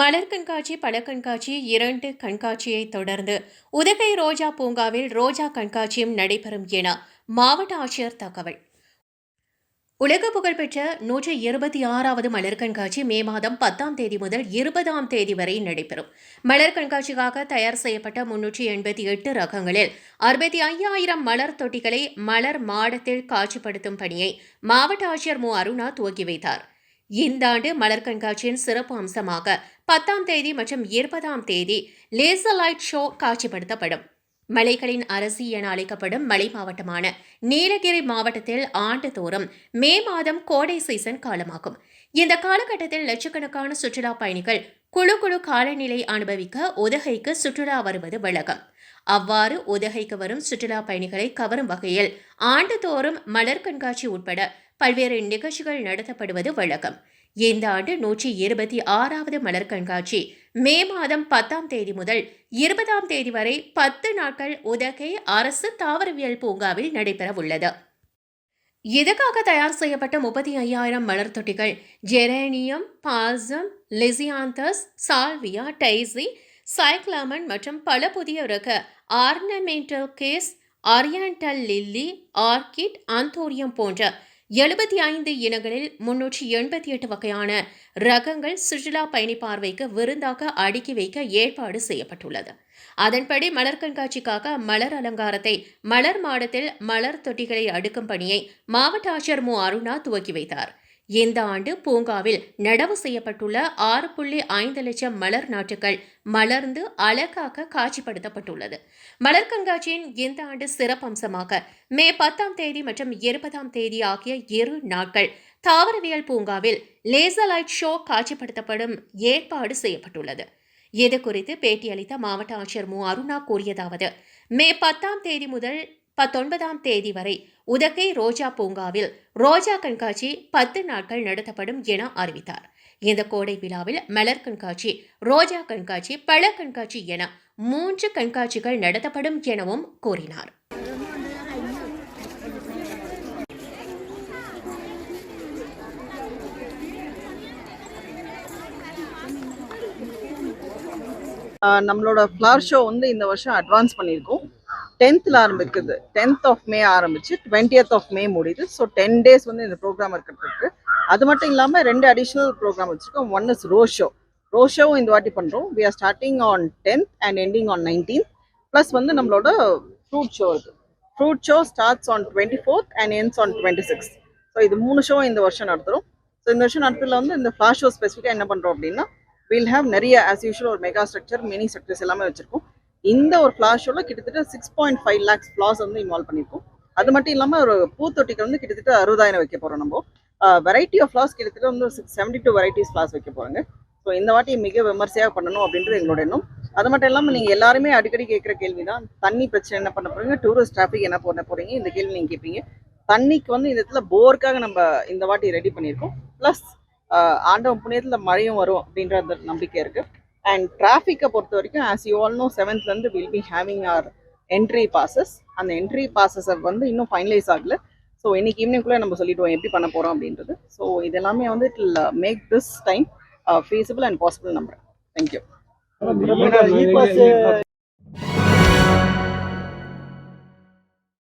மலர் கண்காட்சி பழ கண்காட்சி இரண்டு கண்காட்சியை தொடர்ந்து உதகை ரோஜா பூங்காவில் ரோஜா கண்காட்சியும் நடைபெறும் என மாவட்ட ஆட்சியர் தகவல். உலக புகழ்பெற்ற நூற்றி இருபத்தி ஆறாவது மலர் கண்காட்சி மே மாதம் பத்தாம் தேதி முதல் இருபதாம் தேதி வரை நடைபெறும். மலர் கண்காட்சிக்காக தயார் செய்யப்பட்ட முன்னூற்றி எண்பத்தி எட்டு ரகங்களில் அறுபத்தி ஐயாயிரம் மலர் தொட்டிகளை மலர் மாடத்தில் காட்சிப்படுத்தும் பணியை மாவட்ட ஆட்சியர் மு. அருணா துவக்கி வைத்தார். இந்த ஆண்டு மலர் கண்காட்சியின் சிறப்பு அம்சமாக பத்தாம் தேதி மற்றும் இருபதாம் தேதி லேசர் லைட் ஷோ காட்சிப்படுத்தப்படும். மலைகளின் அரசி என அழைக்கப்படும் மலை மாவட்டமான நீலகிரி மாவட்டத்தில் ஆண்டுதோறும் மே மாதம் கோடை சீசன் காலமாகும். இந்த காலகட்டத்தில் லட்சக்கணக்கான சுற்றுலா பயணிகள் குழு குழு காலநிலை அனுபவிக்க உதகைக்கு சுற்றுலா வருவது வழக்கம். அவ்வாறு உதகைக்கு வரும் சுற்றுலா பயணிகளை கவரும் வகையில் ஆண்டுதோறும் மலர் கண்காட்சி உட்பட பல்வேறு நிகழ்ச்சிகள் நடத்தப்படுவது வழக்கம். இந்த ஆண்டு நூற்றி இருபத்தி ஆறாவது மலர் கண்காட்சி மே மாதம் பத்தாம் தேதி முதல் இருபதாம் தேதி வரை பத்து நாட்கள் உதகை அரசு தாவரவியல் பூங்காவில் நடைபெற உள்ளது. இதற்காக தயார் செய்யப்பட்ட முப்பத்தி ஐயாயிரம் மலர் தொட்டிகள் ஜெரேனியம் பாசம் லிசியாந்தஸ் சால்வியா டைசி சைக்லாமன் மற்றும் பல புதிய ரக ornamental grass oriental lily orchid anthurium போன்ற எழுபத்தி ஐந்து இனங்களில் முன்னூற்றி எண்பத்தி எட்டு வகையான ரகங்கள் சுற்றுலா பயணி பார்வைக்கு விருந்தாக அடுக்கி வைக்க ஏற்பாடு செய்யப்பட்டுள்ளது. அதன்படி மலர் கண்காட்சிக்காக மலர் அலங்காரத்தை மலர் மாடத்தில் மலர் தொட்டிகளை அடுக்கும் பணியை மாவட்ட ஆட்சியர் மு. அருணா துவக்கி வைத்தார். இந்த ஆண்டு பூங்காவில் நடவு செய்யப்பட்டுள்ள ஆறு புள்ளி ஐந்து லட்சம் மலர் நாட்டுகள் மலர்ந்து அழகாக காட்சிப்படுத்தப்பட்டுள்ளது. மலர் கண்காட்சியின் இந்த ஆண்டு சிறப்பம்சமாக மே பத்தாம் தேதி மற்றும் இருபதாம் தேதி ஆகிய இரு நாட்கள் தாவரவியல் பூங்காவில் லேசர் லைட் ஷோ காட்சிப்படுத்தப்படும் ஏற்பாடு செய்யப்பட்டுள்ளது. இது குறித்து பேட்டியளித்த மாவட்ட ஆட்சியர் மு. அருணா கூறியதாவது மே பத்தாம் தேதி முதல் பத்தொன்பதாம் தேதி வரை உதகை ரோஜா பூங்காவில் ரோஜா கண்காட்சி பத்து நாட்கள் நடத்தப்படும் என அறிவித்தார். இந்த கோடை விழாவில் மலர் கண்காட்சி ரோஜா கண்காட்சி பழ கண்காட்சி என மூன்று கண்காட்சிகள் நடத்தப்படும் எனவும் கூறினார். ஆஹ் நம்மளோட ஃப்ளவர் ஷோ வந்து இந்த வருஷம் அட்வான்ஸ் பண்ணியிருக்கோம். டென்த்தில் ஆரம்பிக்குது. டென்த் ஆஃப் மே ஆரம்பிச்சு டுவெண்ட்டியத் ஆஃப் மே முடியுது. ஸோ டென் டேஸ் வந்து இந்த ப்ரோக்ராம் இருக்கிறதுக்கு அது மட்டும் இல்லாமல் ரெண்டு அடிஷ்னல் ப்ரோக்ராம் வச்சுருக்கோம். One is rose show rose show இந்த வாட்டி பண்ணுறோம் we are starting on tenth and ending on nineteen plus வந்து நம்மளோட ஃப்ரூட் ஷோ இருக்குது fruit show starts on twenty fourth and ends on twenty six so இது மூணு show இந்த வருஷம் நடத்துகிறோம் ஸோ இந்த வருஷம் நடத்துல வந்து இந்த ஃப்ளாஷ் ஷோ ஸ்பெசிஃபிக்காக என்ன பண்ணுறோம் அப்படின்னா வில் ஹேவ் நிறைய ஆஸ் யூஷுவல் ஒரு மெகா ஸ்ட்ரக்சர் மினி ஸ்ட்ரக்சர்ஸ் எல்லாமே வச்சிருக்கோம். இந்த ஒரு ஃப்ளாஷ் ஷோவில் கிட்டத்தட்ட six point five lakhs flowers வந்து இன்வால்வ் பண்ணியிருக்கோம் அது மட்டும் இல்லாமல் ஒரு பூத்தொட்டிக்கு வந்து கிட்டத்தட்ட அறுபதாயிரம் வைக்க போகிறோம் நம்ம. வெரைட்டி ஆஃப் ஃப்ளாஸ் கிட்டத்தட்ட வந்து six seventy two varieties flowers வைக்க போகிறாங்க ஸோ இந்த வாட்டி மிக விமர்சையாக பண்ணணும் அப்படின்றது எங்களோட எண்ணம். அது மட்டும் இல்லாமல் நீங்கள் எல்லாருமே அடிக்கடி கேட்குற கேள்வி தான் தண்ணி பிரச்சனை என்ன பண்ண போறீங்க டூரிஸ்ட் டிராஃபிக் என்ன பண்ண போறீங்க இந்த கேள்வி நீங்கள் கேட்பீங்க. தண்ணிக்கு வந்து இந்த இடத்துல போருக்காக நம்ம இந்த வாட்டி ரெடி பண்ணியிருக்கோம். ப்ளஸ் ஆண்டவன் புண்ணியத்தில் மழையும் வரும் அப்படின்ற அந்த நம்பிக்கை இருக்குது அண்ட் டிராஃபிக்கை பொறுத்த வரைக்கும் as you all know செவன்த்லேருந்து will be having our entry passes அந்த என்ட்ரி பாசஸை வந்து இன்னும் ஃபைனலைஸ் ஆகல. ஸோ இன்னைக்கு ஈவினிங்குள்ளே நம்ம சொல்லிவிடுவோம் எப்படி பண்ண போகிறோம் அப்படின்றது. ஸோ இது எல்லாமே வந்து it make this time feasible and possible நம்புறேன் தேங்க்யூ பாஸ்